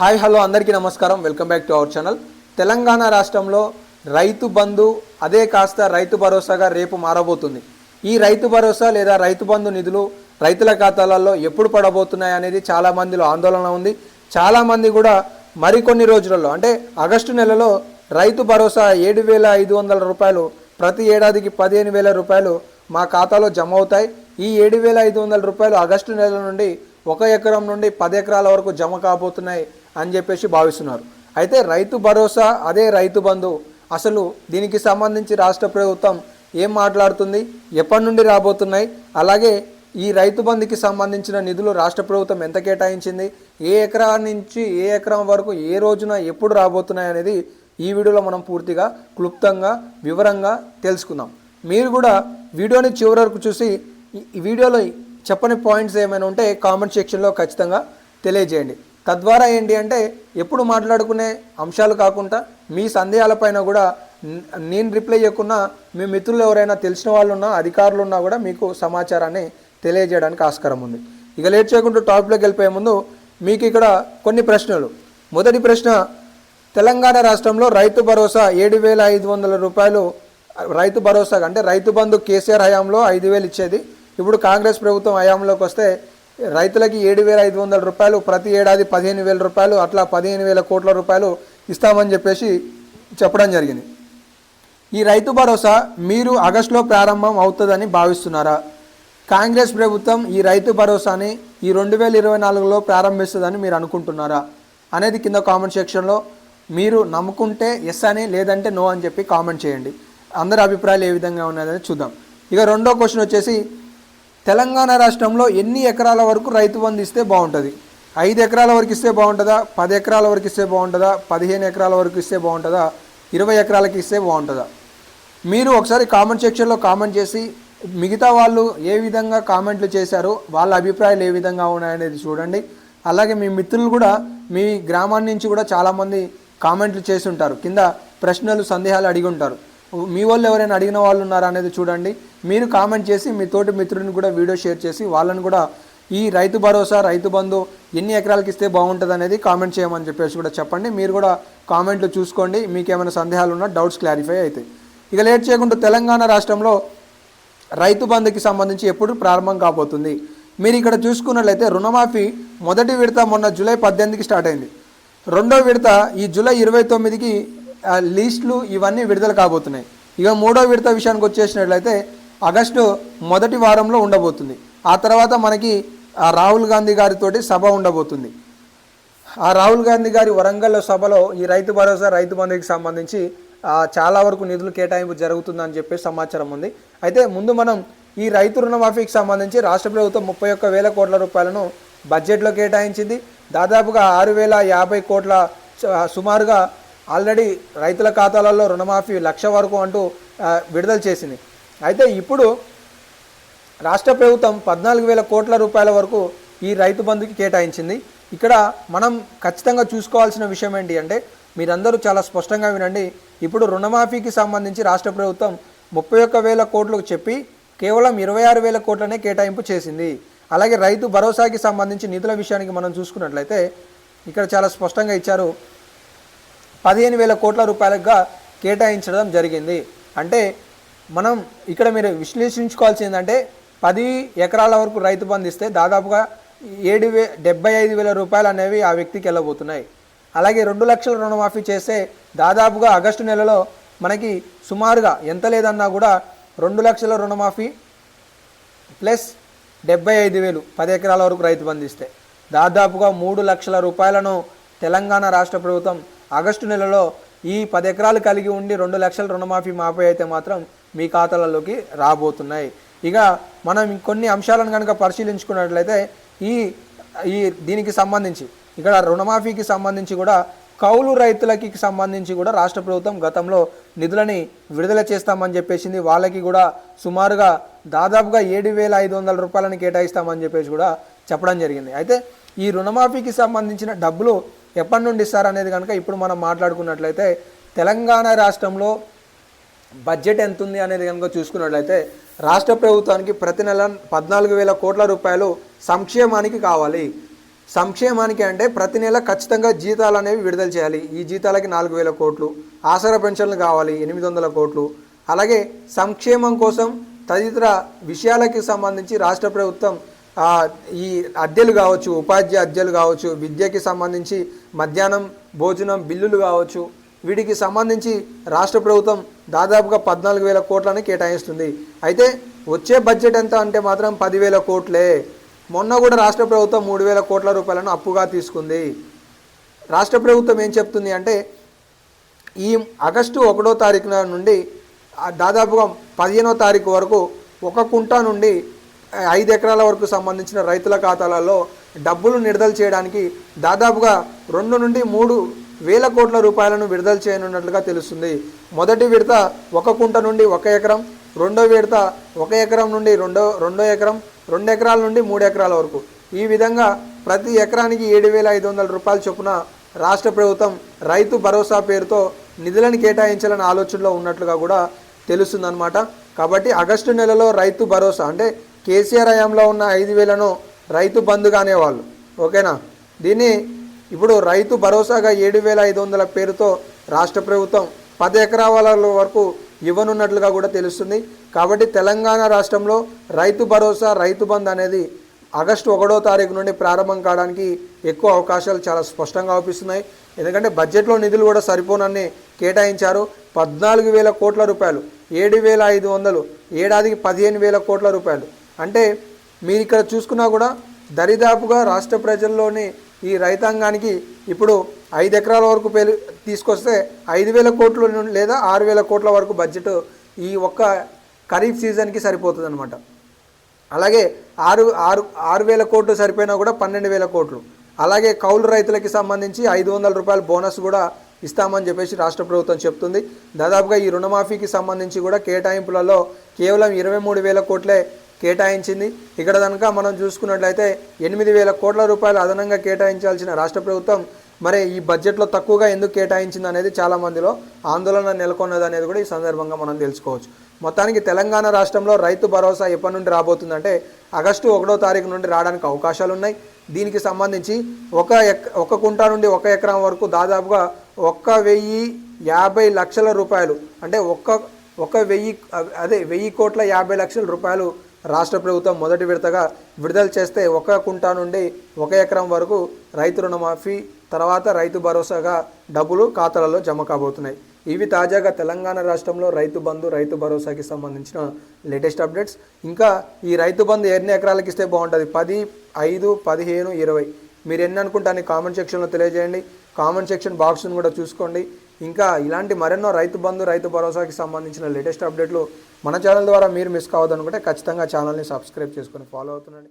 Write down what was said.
Hi hello అందరికీ నమస్కారం. Welcome back to our channel. Telangana రాష్ట్రంలో రైతు బంధు అదే కాస్త రైతు భరోసాగా రేపు మారబోతుంది. ఈ రైతు భరోసా లేదా రైతు బంధు నిధులు రైతుల ఖాతాలలో ఎప్పుడు పడబోతున్నాయి అనేది చాలా మందిలో ఆందోళన ఉంది. చాలామంది కూడా మరికొన్ని రోజులలో అంటే ఆగస్టు నెలలో రైతు భరోసా ఏడు వేల ఐదు వందల రూపాయలు ప్రతి ఏడాదికి పదిహేను వేల రూపాయలు మా ఖాతాలో జమ అవుతాయి. ఈ ఏడు వేల ఐదు వందల రూపాయలు ఆగస్టు నెల నుండి ఒక ఎకరం నుండి పది ఎకరాల వరకు జమ కాబోతున్నాయి. అని చెప్పేసి భావిస్తున్నారు. అయితే రైతు భరోసా అదే రైతు బంధు. అసలు దీనికి సంబంధించి రాష్ట్ర ప్రభుత్వం ఏం మాట్లాడుతుంది? ఎప్పటి నుండి రాబోతున్నాయి? అలాగే ఈ రైతు బంధుకి సంబంధించిన నిధులు రాష్ట్ర ప్రభుత్వం ఎంత కేటాయించింది? ఏ ఎకరా నుంచి ఏ ఎకరం వరకు ఏ రోజున ఎప్పుడు రాబోతున్నాయి అనేది ఈ వీడియోలో మనం పూర్తిగా క్లుప్తంగా వివరంగా తెలుసుకుందాం. మీరు కూడా వీడియోని చివరి వరకు చూసి ఈ- వీడియోలో చెప్పని పాయింట్స్ ఏమైనా ఉంటే కామెంట్ సెక్షన్లో ఖచ్చితంగా తెలియజేయండి. తద్వారా ఏంటి అంటే ఎప్పుడు మాట్లాడుకునే అంశాలు కాకుండా మీ సందేహాలపైన కూడా నేను రిప్లై చేయకుండా మీ మిత్రులు ఎవరైనా తెలిసిన వాళ్ళు ఉన్నా అధికారులు ఉన్నా కూడా మీకు సమాచారాన్ని తెలియజేయడానికి ఆస్కారం ఉంది. ఇక లేట్ చేయకుండా టాపిక్లోకి వెళ్ళిపోయే ముందు మీకు ఇక్కడ కొన్ని ప్రశ్నలు. మొదటి ప్రశ్న తెలంగాణ రాష్ట్రంలో రైతు భరోసా ఏడు వేల ఐదు వందల రూపాయలు రైతు భరోసా అంటే రైతు బంధు కేసీఆర్ హయాంలో ఐదు వేలు ఇచ్చేది. ఇప్పుడు కాంగ్రెస్ ప్రభుత్వం హయాంలోకి వస్తే రైతులకి ఏడు వేల ఐదు వందల రూపాయలు ప్రతి ఏడాది పదిహేను వేల రూపాయలు అట్లా పదిహేను వేల కోట్ల రూపాయలు ఇస్తామని చెప్పేసి చెప్పడం జరిగింది. ఈ రైతు భరోసా మీరు ఆగస్టులో ప్రారంభం అవుతుందని భావిస్తున్నారా? కాంగ్రెస్ ప్రభుత్వం ఈ రైతు భరోసాని ఈ రెండు వేల ఇరవై నాలుగులో ప్రారంభిస్తుందని మీరు అనుకుంటున్నారా? అనేది కింద కామెంట్ సెక్షన్లో మీరు నమ్ముకుంటే ఎస్ అని లేదంటే నో అని చెప్పి కామెంట్ చేయండి. అందరి అభిప్రాయాలు ఏ విధంగా ఉన్నదని చూద్దాం. ఇక రెండో క్వశ్చన్ వచ్చేసి తెలంగాణ రాష్ట్రంలో ఎన్ని ఎకరాల వరకు రైతు బంధు ఇస్తే బాగుంటుంది? ఐదు ఎకరాల వరకు ఇస్తే బాగుంటుందా? పది ఎకరాల వరకు ఇస్తే బాగుంటుందా? పదిహేను ఎకరాల వరకు ఇస్తే బాగుంటుందా? ఇరవై ఎకరాలకి ఇస్తే బాగుంటుందా? మీరు ఒకసారి కామెంట్ సెక్షన్లో కామెంట్ చేసి మిగతా వాళ్ళు ఏ విధంగా కామెంట్లు చేశారో వాళ్ళ అభిప్రాయాలు ఏ విధంగా ఉన్నాయనేది చూడండి. అలాగే మీ మిత్రులు కూడా మీ గ్రామాన్ని నుంచి కూడా చాలామంది కామెంట్లు చేసి ఉంటారు. కింద ప్రశ్నలు సందేహాలు అడిగి ఉంటారు. మీ వాళ్ళు ఎవరైనా అడిగిన వాళ్ళు ఉన్నారా అనేది చూడండి. మీరు కామెంట్ చేసి మీ తోటి మిత్రుడిని కూడా వీడియో షేర్ చేసి వాళ్ళని కూడా ఈ రైతు భరోసా రైతు బంధు ఎన్ని ఎకరాలకి ఇస్తే బాగుంటుంది అనేది కామెంట్ చేయమని చెప్పేసి కూడా చెప్పండి. మీరు కూడా కామెంట్లు చూసుకోండి. మీకు ఏమైనా సందేహాలు ఉన్నా డౌట్స్ క్లారిఫై అవుతాయి. ఇక లేట్ చేయకుండా తెలంగాణ రాష్ట్రంలో రైతు బంధుకి సంబంధించి ఎప్పుడు ప్రారంభం కాబోతుంది? మీరు ఇక్కడ చూసుకున్నట్లయితే రుణమాఫీ మొదటి విడత మొన్న జూలై పద్దెనిమిదికి స్టార్ట్ అయింది. రెండో విడత ఈ జూలై ఇరవై తొమ్మిదికి లిస్టులు ఇవన్నీ విడుదల కాబోతున్నాయి. ఇక మూడో విడత విషయానికి వచ్చేసినట్లయితే ఆగస్టు మొదటి వారంలో ఉండబోతుంది. ఆ తర్వాత మనకి రాహుల్ గాంధీ గారితోటి సభ ఉండబోతుంది. ఆ రాహుల్ గాంధీ గారి వరంగల్ సభలో ఈ రైతు భరోసా రైతు బంధుకి సంబంధించి చాలా వరకు నిధులు కేటాయింపు జరుగుతుందని చెప్పి సమాచారం ఉంది. అయితే ముందు మనం ఈ రైతు రుణమాఫీకి సంబంధించి రాష్ట్ర ప్రభుత్వం ముప్పై ఒక్క వేల కోట్ల రూపాయలను బడ్జెట్లో కేటాయించింది. దాదాపుగా ఆరు వేల యాభై కోట్ల సుమారుగా ఆల్రెడీ రైతుల ఖాతాలలో రుణమాఫీ లక్ష వరకు అంటూ విడుదల చేసింది. అయితే ఇప్పుడు రాష్ట్ర ప్రభుత్వం పద్నాలుగు వేల కోట్ల రూపాయల వరకు ఈ రైతు బంధుకి కేటాయించింది. ఇక్కడ మనం ఖచ్చితంగా చూసుకోవాల్సిన విషయం ఏంటి అంటే మీరందరూ చాలా స్పష్టంగా వినండి. ఇప్పుడు రుణమాఫీకి సంబంధించి రాష్ట్ర ప్రభుత్వం ముప్పై ఒక్క వేల కోట్లకు చెప్పి కేవలం ఇరవై ఆరు వేల కోట్లనే కేటాయింపు చేసింది. అలాగే రైతు భరోసాకి సంబంధించి నిధుల విషయానికి మనం చూసుకున్నట్లయితే ఇక్కడ చాలా స్పష్టంగా ఇచ్చారు. పదిహేను వేల కోట్ల రూపాయలుగా కేటాయించడం జరిగింది. అంటే మనం ఇక్కడ మీరు విశ్లేషించుకోవాల్సింది ఏంటంటే పది ఎకరాల వరకు రైతు బంధు ఇస్తే దాదాపుగా ఏడు వే డెబ్బై ఐదు వేల రూపాయలు అనేవి ఆ వ్యక్తికి వెళ్ళబోతున్నాయి. అలాగే రెండు లక్షల రుణమాఫీ చేస్తే దాదాపుగా ఆగస్టు నెలలో మనకి సుమారుగా ఎంత లేదన్నా కూడా రెండు లక్షల రుణమాఫీ ప్లస్ డెబ్బై ఐదు వేలు పది ఎకరాల వరకు రైతు బంధిస్తే దాదాపుగా మూడు లక్షల రూపాయలను తెలంగాణ రాష్ట్ర ప్రభుత్వం ఆగస్టు నెలలో ఈ పది ఎకరాలు కలిగి ఉండి రెండు లక్షల రుణమాఫీ మాపై అయితే మాత్రం మీ ఖాతాలలోకి రాబోతున్నాయి. ఇక మనం కొన్ని అంశాలను కనుక పరిశీలించుకున్నట్లయితే ఈ ఈ దీనికి సంబంధించి ఇక్కడ రుణమాఫీకి సంబంధించి కూడా కౌలు రైతులకి సంబంధించి కూడా రాష్ట్ర ప్రభుత్వం గతంలో నిధులని విడుదల చేస్తామని చెప్పేసింది. వాళ్ళకి కూడా సుమారుగా దాదాపుగా ఏడు వేల ఐదు వందల రూపాయలను కేటాయిస్తామని చెప్పేసి కూడా చెప్పడం జరిగింది. అయితే ఈ రుణమాఫీకి సంబంధించిన డబ్బులు ఎప్పటి నుండి ఇస్తారు అనేది కనుక ఇప్పుడు మనం మాట్లాడుకున్నట్లయితే తెలంగాణ రాష్ట్రంలో బడ్జెట్ ఎంత ఉంది అనేది కనుక చూసుకున్నట్లయితే రాష్ట్ర ప్రభుత్వానికి ప్రతి నెల పద్నాలుగు వేల కోట్ల రూపాయలు సంక్షేమానికి కావాలి. సంక్షేమానికి అంటే ప్రతి నెల ఖచ్చితంగా జీతాలు అనేవి విడుదల చేయాలి. ఈ జీతాలకి నాలుగు వేల కోట్లు ఆసరా పెన్షన్లు కావాలి ఎనిమిది వందల కోట్లు. అలాగే సంక్షేమం కోసం తదితర విషయాలకి సంబంధించి రాష్ట్ర ప్రభుత్వం ఈ అద్దెలు కావచ్చు ఉపాధ్యాయ అద్దెలు కావచ్చు విద్యకి సంబంధించి మధ్యాహ్నం భోజనం బిల్లులు కావచ్చు వీటికి సంబంధించి రాష్ట్ర ప్రభుత్వం దాదాపుగా పద్నాలుగు వేల కోట్లని కేటాయిస్తుంది. అయితే వచ్చే బడ్జెట్ ఎంత అంటే మాత్రం పదివేల కోట్లే. మొన్న కూడా రాష్ట్ర ప్రభుత్వం మూడు వేల కోట్ల రూపాయలను అప్పుగా తీసుకుంది. రాష్ట్ర ప్రభుత్వం ఏం చెప్తుంది అంటే ఈ ఆగస్టు ఒకటో తారీఖున నుండి దాదాపుగా పదిహేనో తారీఖు వరకు ఒక కుంట నుండి ఐదు ఎకరాల వరకు సంబంధించిన రైతుల ఖాతాలలో డబ్బులు విడుదల చేయడానికి దాదాపుగా రెండు నుండి మూడు వేల కోట్ల రూపాయలను విడుదల చేయనున్నట్లుగా తెలుస్తుంది. మొదటి విడత ఒక కుంట నుండి ఒక ఎకరం రెండో విడత ఒక ఎకరం నుండి రెండో రెండో ఎకరం రెండు ఎకరాల నుండి మూడు ఎకరాల వరకు. ఈ విధంగా ప్రతి ఎకరానికి ఏడు వేల ఐదు వందల రూపాయల చొప్పున రాష్ట్ర ప్రభుత్వం రైతు భరోసా పేరుతో నిధులను కేటాయించాలని ఆలోచనలో ఉన్నట్లుగా కూడా తెలుస్తుందన్నమాట. కాబట్టి ఆగస్టు నెలలో రైతు భరోసా అంటే కేసీఆర్ హయాంలో ఉన్న ఐదు వేలను రైతు బంధుగా అనేవాళ్ళు. ఓకేనా? దీన్ని ఇప్పుడు రైతు భరోసాగా ఏడు వేల ఐదు వందల పేరుతో రాష్ట్ర ప్రభుత్వం పది ఎకరాల వరకు ఇవ్వనున్నట్లుగా కూడా తెలుస్తుంది. కాబట్టి తెలంగాణ రాష్ట్రంలో రైతు భరోసా రైతు బంధు అనేది ఆగస్టు ఒకటో తారీఖు నుండి ప్రారంభం కావడానికి ఎక్కువ అవకాశాలు చాలా స్పష్టంగా అవుపిస్తున్నాయి ఎందుకంటే బడ్జెట్లో నిధులు కూడా సరిపోనన్ని కేటాయించారు. పద్నాలుగు వేల కోట్ల రూపాయలు ఏడు వేల ఐదు వందలు ఏడాదికి పదిహేను వేల కోట్ల రూపాయలు. అంటే మీరు ఇక్కడ చూసుకున్నా కూడా దరిదాపుగా రాష్ట్ర ప్రజల్లోని ఈ రైతాంగానికి ఇప్పుడు ఐదు ఎకరాల వరకు పేరు తీసుకొస్తే ఐదు వేల కోట్ల నుండి లేదా ఆరు వేల కోట్ల వరకు బడ్జెట్ ఈ ఒక్క ఖరీఫ్ సీజన్కి సరిపోతుంది అనమాట అలాగే ఆరు ఆరు ఆరు వేల కోట్లు సరిపోయినా కూడా పన్నెండు వేల కోట్లు. అలాగే కౌలు రైతులకి సంబంధించి ఐదు వందల రూపాయల బోనస్ కూడా ఇస్తామని చెప్పేసి రాష్ట్ర ప్రభుత్వం చెప్తుంది. దాదాపుగా ఈ రుణమాఫీకి సంబంధించి కూడా కేటాయింపులలో కేవలం ఇరవై మూడు వేల కోట్లే కేటాయించింది. ఇక్కడ కనుక మనం చూసుకున్నట్లయితే ఎనిమిది వేల కోట్ల రూపాయలు అదనంగా కేటాయించాల్సిన రాష్ట్ర ప్రభుత్వం మరి ఈ బడ్జెట్లో తక్కువగా ఎందుకు కేటాయించింది అనేది చాలా మందిలో ఆందోళన నెలకొన్నది అనేది కూడా ఈ సందర్భంగా మనం తెలుసుకోవచ్చు. మొత్తానికి తెలంగాణ రాష్ట్రంలో రైతు భరోసా ఎప్పటి నుండి రాబోతుందంటే ఆగస్టు ఒకటో తారీఖు నుండి రావడానికి అవకాశాలు ఉన్నాయి. దీనికి సంబంధించి ఒక ఎక్ ఒక కుంటా నుండి ఒక ఎకరం వరకు దాదాపుగా ఒక్క వెయ్యి యాభై లక్షల రూపాయలు అంటే ఒక్క ఒక వెయ్యి అదే వెయ్యి కోట్ల యాభై లక్షల రూపాయలు రాష్ట్ర ప్రభుత్వం మొదటి విడతగా విడుదల చేస్తే ఒక కుంటా నుండి ఒక ఎకరం వరకు రైతు రుణమాఫీ తర్వాత రైతు భరోసాగా డబ్బులు ఖాతాలలో జమ కాబోతున్నాయి. ఇవి తాజాగా తెలంగాణ రాష్ట్రంలో రైతు బంధు రైతు భరోసాకి సంబంధించిన లేటెస్ట్ అప్డేట్స్. ఇంకా ఈ రైతు బంధు ఎన్ని ఎకరాలకు ఇస్తే బాగుంటుంది? పది ఐదు పదిహేను ఇరవై. మీరు ఎన్ని అనుకుంటారని కామెంట్ సెక్షన్లో తెలియజేయండి. కామెంట్ సెక్షన్ బాక్స్ను కూడా చూసుకోండి. ఇంకా ఇలాంటి మరెన్నో రైతు బంధు రైతు భరోసాకి సంబంధించిన లేటెస్ట్ అప్డేట్లు మన ఛానల్ ద్వారా మీరు మిస్ కావద్దనుకుంటే ఖచ్చితంగా ఛానల్ని సబ్స్క్రైబ్ చేసుకొని ఫాలో అవుతుండండి.